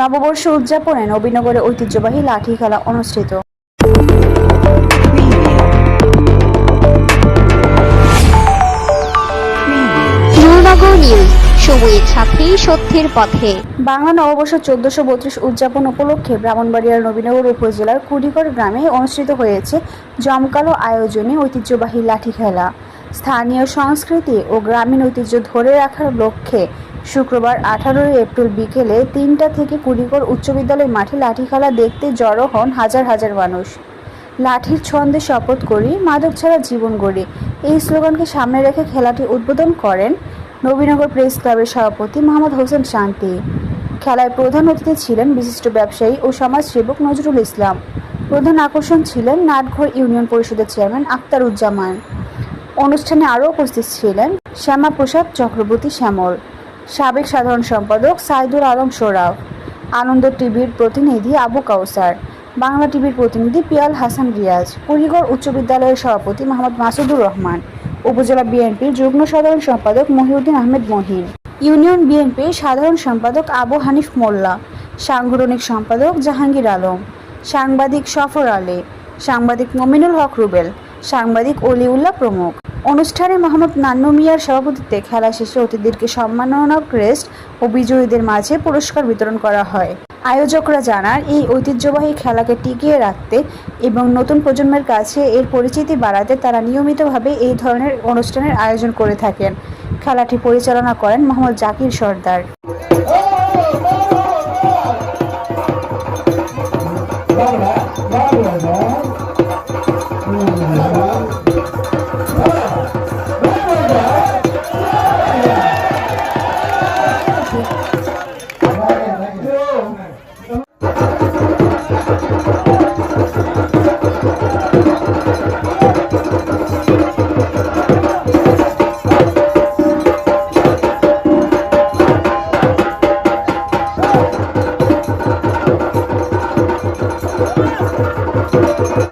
নববর্ষ উদযাপনে নবীনগরে ঐতিহ্যবাহী লাঠি খেলা অনুষ্ঠিত সময়ের সাথে সত্যের পথে। বাংলা নববর্ষ চোদ্দশো বত্রিশ উদযাপন উপলক্ষে ব্রাহ্মণবাড়িয়ার নবীনগর উপজেলার কুড়িগড় গ্রামে অনুষ্ঠিত হয়েছে জমকালো আয়োজনে ঐতিহ্যবাহী লাঠি খেলা স্থানীয় সংস্কৃতি ও গ্রামীণ ঐতিহ্য ধরে রাখার লক্ষ্যে শুক্রবার আঠারোই এপ্রিল বিকেলে তিনটা থেকে কুড়িগড় উচ্চ বিদ্যালয় মাঠে লাঠি খেলা দেখতে জড়ো হন হাজার হাজার মানুষ। লাঠির ছন্দে শপথ করি, মাদক ছাড়া জীবন গড়ি। এই স্লোগানকে সামনে রেখে খেলাটি উদ্বোধন করেন নবীনগর প্রেস ক্লাবের সভাপতি মোহাম্মদ হোসেন শান্তি। খেলায় প্রধান অতিথি ছিলেন বিশিষ্ট ব্যবসায়ী ও সমাজসেবক নজরুল ইসলাম। প্রধান আকর্ষণ ছিলেন নাটঘর ইউনিয়ন পরিষদের চেয়ারম্যান আক্তারুজ্জামান। অনুষ্ঠানে আরও উপস্থিত ছিলেন শ্যামাপ্রসাদ চক্রবর্তী শ্যামল, সাবেক সাধারণ সম্পাদক সাইদুল আলম সোরাব আনন্দ টিভির প্রতিনিধি আবু কাউসার, বাংলা টিভির প্রতিনিধি পিয়াল হাসান রিয়াজ, কুড়িগড় উচ্চ বিদ্যালয়ের সভাপতি মোহাম্মদ মাসুদুর রহমান, উপজেলা বিএনপির যুগ্ম সাধারণ সম্পাদক মহিউদ্দিন আহমেদ মহিন, ইউনিয়ন বিএনপির সাধারণ সম্পাদক আবু হানিফ মোল্লা, সাংগঠনিক সম্পাদক জাহাঙ্গীর আলম, সাংবাদিক সফর আলী, সাংবাদিক মমিনুল হক রুবেল, সাংবাদিক অলিউল্লাহ প্রমুখ। অনুষ্ঠানে মোহাম্মদ নান্নু মিয়ার সভাপতিত্বে খেলা শেষে অতিথিদেরকে সম্মাননা ক্রেস্ট ও বিজয়ীদের মাঝে পুরস্কার বিতরণ করা হয়। আয়োজকরা জানান, এই ঐতিহ্যবাহী খেলাকে টিকিয়ে রাখতে এবং নতুন প্রজন্মের কাছে এর পরিচিতি বাড়াতে তারা নিয়মিতভাবে এই ধরনের অনুষ্ঠানের আয়োজন করে থাকেন। খেলাটি পরিচালনা করেন মোহাম্মদ জাকির সর্দার। 真好